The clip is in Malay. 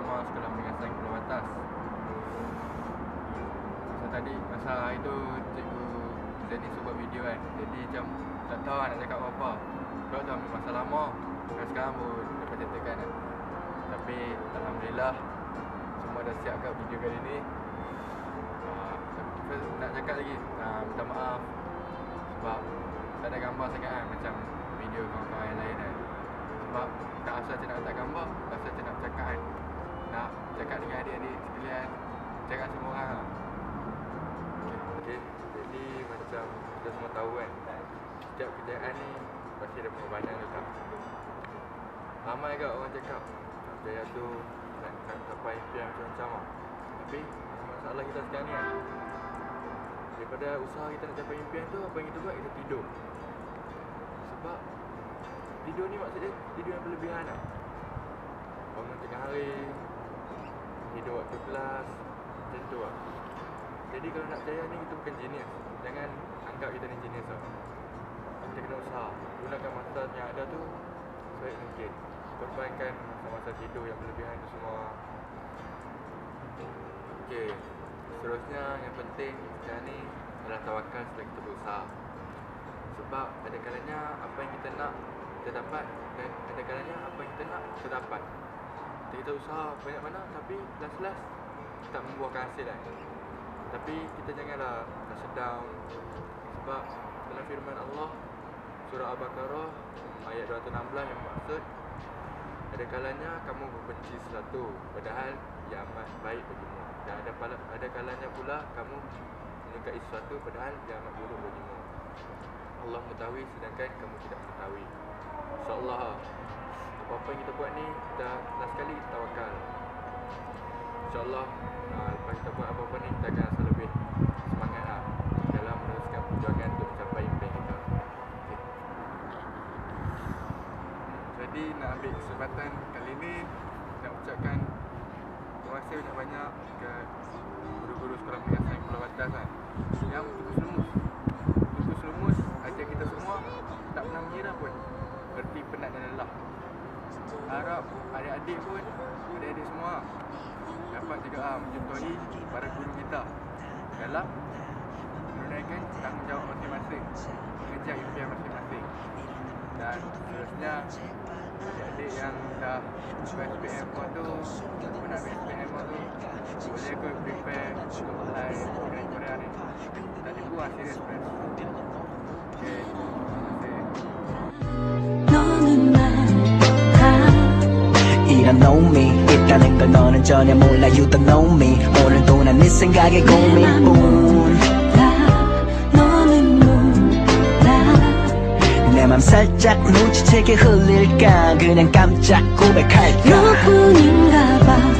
Asrama Sekolah Mengasah Pulau Batas. Tadi, masa itu cikgu Zeni suruh buat video kan. Jadi macam tak tahu nak cakap apa-apa. Sebab tu ambil masa lama. Dan sekarang pun dapat ceritakan kan. Tapi Alhamdulillah Semua dah siap kat video kali ni. Tapi Nak cakap lagi, ah, minta maaf. Sebab tak ada gambar sangat kan Macam video kawan-kawan yang lain kan. Sebab tak asal je nak letak gambar Asal je nak cakap kan Nak cakap dengan adik-adik sekalian. Cakap semua orang lah. Okay, jadi macam kita semua tahu kan Setiap kejayaan ni pasti ada pengorbanan datang Ramai ke orang cakap Jaya tu nak capai impian macam-macam lah. Tapi masalah kita sekarang ni kan Daripada usaha kita nak capai impian tu Apa yang kita buat? Kita tidur. Sebab Tidur ni maksudnya tidur yang berlebihan lah. Bangun tengah hari Tidur waktu kelas Macam tu lah. Jadi kalau nak jaya ni kita bukan genius. Jangan anggap kita ni genius tau. Kita kena usaha. Gunakan masa yang ada tu Sebaik mungkin. Korbankan masa-masa tidur yang berlebihan tu semua. Okay Seterusnya yang penting sekarang ni Adalah tawakal setelah kita berusaha. Sebab ada kalanya apa yang kita nak Kita dapat. Dan ada kalanya apa yang kita nak Kita dapat Kita, kita usaha banyak mana Tapi last-last Tak membuahkan hasil kan Tapi kita janganlah rasa down Sebab dalam firman Allah Surah Al-Baqarah Ayat 216 yang maksud ada kalanya kamu membenci sesuatu padahal ia amat baik bagimu. Dan ada ada kalanya pula kamu menyukai sesuatu padahal ia amat buruk bagimu. Allah mengetahui sedangkan kamu tidak mengetahui. InsyaAllah apa-apa yang kita buat ni kita last sekali tawakal. InsyaAllah uh, lepas kita buat apa-apa ni kita akan rasa lebih semangat lah dalam meneruskan perjuangan untuk mencapai impian kita. Okay. Jadi nak ambil kesempatan kali ni nak ucapkan terima kasih banyak-banyak ke guru-guru sekolah mengasah yang Pulau Batas kan. Yang tutus lumus tutus lumus ajar kita semua tak pernah mengira pun berarti penat dan lelah harap adik-adik pun adik-adik semua dapat juga ah, mencontohi para guru kita. Dalam menunaikan tanggungjawab masing-masing mengejar impian masing-masing. Dan seterusnya adik-adik yang dah SPM pun tu Aku nak SPM tu Boleh kau prepare untuk Korea Korea ni. Tak tipu lah serius 이런 놈이 있다는 걸 너는 전혀 몰라. You don't know me. 오늘도 난 네 생각에 고민뿐 나 너는 몰라. 내맘 살짝 눈치채게 흘릴까? 그냥 깜짝 고백할까? 너뿐인가 봐